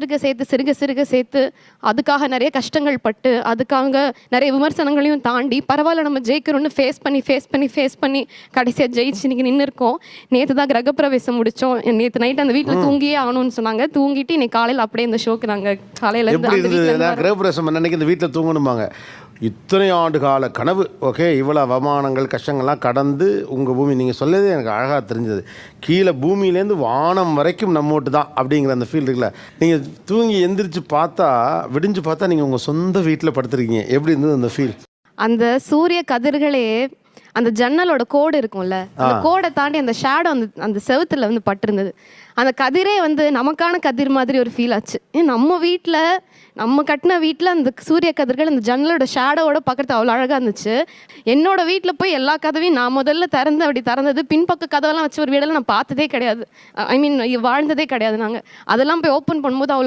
சிறுக சேர்த்து சிறுக சிறுக சேர்த்து அதுக்காக நிறைய கஷ்டங்கள் பட்டு அதுக்காக நிறைய விமர்சனங்களையும் தாண்டி பரவாயில்ல நம்ம ஜெயிக்கிறோம்னு ஃபேஸ் பண்ணி ஃபேஸ் பண்ணி ஃபேஸ் பண்ணி கடைசியாக ஜெயிச்சு இன்னைக்கு நின்று இருக்கோம் நேற்று தான் கிரகப்பிரவேசம் முடித்தோம் நேற்று நைட் அந்த வீட்டில் தூங்கியே ஆகணும்னு சொன்னாங்க. தூங்கிட்டு இன்னைக்கு காலையில் அப்படியே இந்த ஷோக்கு நாங்கள் காலையில கிரகப்பிரவேசம் அன்னைக்கு இந்த வீட்டில் தூங்கணுமாங்க இத்தனை ஆண்டு கால கனவு. ஓகே இவ்வளோ அவமானங்கள் கஷ்டங்கள்லாம் கடந்து உங்கள் பூமி நீங்கள் சொல்லதே எனக்கு அழகாக தெரிஞ்சது. கீழே பூமியிலேருந்து வானம் வரைக்கும் நம்மோட்டு தான் அப்படிங்கிற அந்த ஃபீல் இருக்குல்ல. நீங்கள் தூங்கி எந்திரிச்சு பார்த்தா விடிஞ்சு பார்த்தா நீங்கள் உங்கள் சொந்த வீட்டில் படுத்துருக்கீங்க. எப்படி இருந்தது அந்த ஃபீல் அந்த சூரிய கதிர்களே அந்த ஜன்னலோட கோடு இருக்கும்ல அந்த கோடை தாண்டி அந்த ஷேடோ அந்த அந்த செவுத்துல வந்து பட்டிருந்தது. அந்த கதிரே வந்து நமக்கான கதிர் மாதிரி ஒரு ஃபீல் ஆச்சு. ஏன் நம்ம வீட்டில் நம்ம கட்டின வீட்டில் அந்த சூரிய கதிர்கள் அந்த ஜன்னலோட ஷேடோவோட பார்க்கறது அவ்வளோ அழகாக இருந்துச்சு. என்னோட வீட்டில் போய் எல்லா கதவையும் நான் முதல்ல திறந்து அப்படி திறந்தது பின்பக்க கதவெல்லாம் வச்சு ஒரு வீடெல்லாம் நான் பார்த்ததே கிடையாது. ஐ மீன் வாழ்ந்ததே கிடையாது நாங்கள் அதெல்லாம் போய் ஓப்பன் பண்ணும்போது அவ்வளோ